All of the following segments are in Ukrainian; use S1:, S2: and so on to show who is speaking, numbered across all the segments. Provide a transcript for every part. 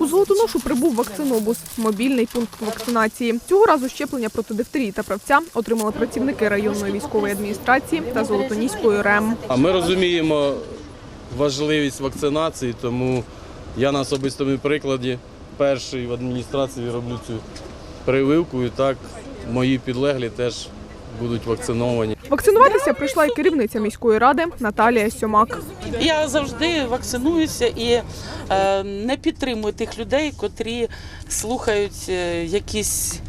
S1: У Золотоношу прибув вакцинобус – мобільний пункт вакцинації. Цього разу щеплення проти дифтерії та правця отримали працівники районної військової адміністрації та Золотоніської РЕМ.
S2: Ми розуміємо важливість вакцинації, тому я на особистому прикладі перший в адміністрації роблю цю прививку, і так мої підлеглі теж будуть вакциновані.
S1: Вакцинуватися прийшла і керівниця міської ради Наталія Сьомак.
S3: Я завжди вакцинуюся і е, не підтримую тих людей, котрі слухають е, якісь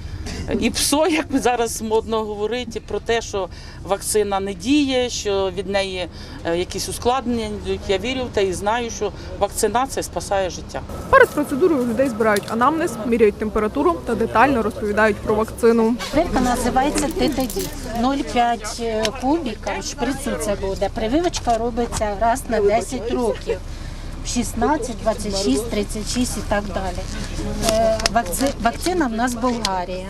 S3: і ПСО, як зараз модно говорити, про те, що вакцина не діє, що від неї е, якісь ускладнення йдуть. Я вірю в те і знаю, що вакцинація спасає життя.
S1: Перед процедурою людей збирають анамнез, міряють температуру та детально розповідають про вакцину.
S4: Прививка називається ТТД. 0,5 кубіка шприцу це буде. Прививочка робиться раз на 10 років. 16, 26, 36 і так далі. Е, вакци- Вакцина в нас Болгарія.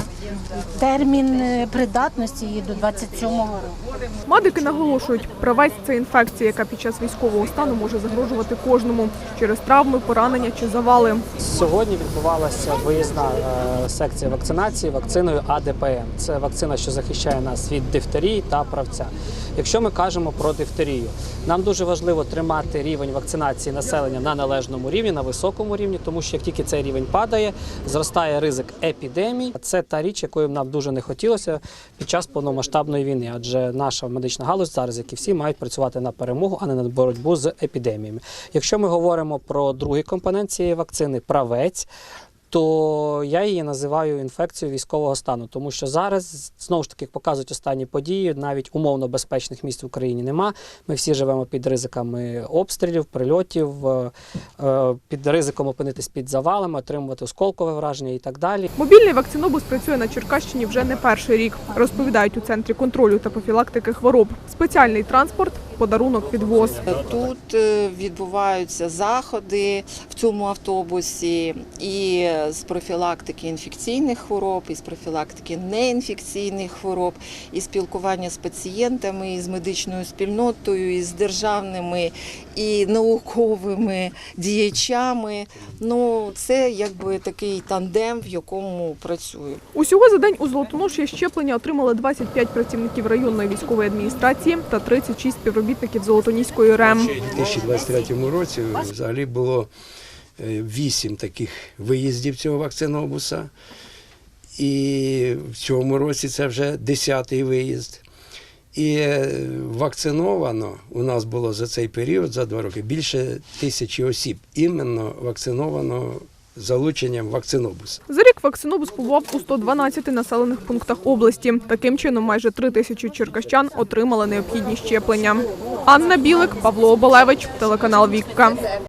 S4: Термін е, придатності її до 27-го року.
S1: Медики наголошують, правець це інфекція, яка під час військового стану може загрожувати кожному через травми, поранення чи завали.
S5: Сьогодні відбувалася виїзна е, секція вакцинації вакциною АДПМ. Це вакцина, що захищає нас від дифтерії та правця. Якщо ми кажемо про дифтерію, нам дуже важливо тримати рівень вакцинації населення на належному рівні, на високому рівні, тому що як тільки цей рівень падає, зростає ризик епідемій. Це та річ, якою нам дуже не хотілося під час повномасштабної війни, адже наша медична галузь зараз, як і всі, мають працювати на перемогу, а не на боротьбу з епідеміями. Якщо ми говоримо про другий компонент цієї вакцини правець. То я її називаю інфекцією військового стану, тому що зараз знову ж таки показують останні події. Навіть умовно безпечних місць в Україні нема. Ми всі живемо під ризиками обстрілів, прильотів, е, е, під ризиком опинитись під завалами, отримувати осколкове враження і так далі.
S1: Мобільний вакцинобус працює на Черкащині вже не перший рік. Розповідають у центрі контролю та профілактики хвороб. Спеціальний транспорт подарунок від ВОЗ.
S6: Тут е, відбуваються заходи в цьому автобусі і з профілактики інфекційних хвороб, і з профілактики неінфекційних хвороб, і спілкування з пацієнтами, і з медичною спільнотою, і з державними і науковими діячами. Ну, це якби такий тандем, в якому працюю.
S1: Усього за день у Золотоноші щеплення отримали 25 працівників районної військової адміністрації та 36 співробітників Золотоніської РЕМ.
S7: У 2023 році взагалі було е, вісім таких виїздів цього вакцинобуса. І в цьому році це вже 10-й виїзд. І е, вакциновано у нас було за цей період, за два роки, більше тисячі осіб. Іменно вакциновано залученням вакцинобуса.
S1: За рік вакцинобус побував у 112 населених пунктах області. Таким чином, майже 3 тисячі черкащан отримали необхідні щеплення. Анна Білик, Павло Оболевич, телеканал Вікка.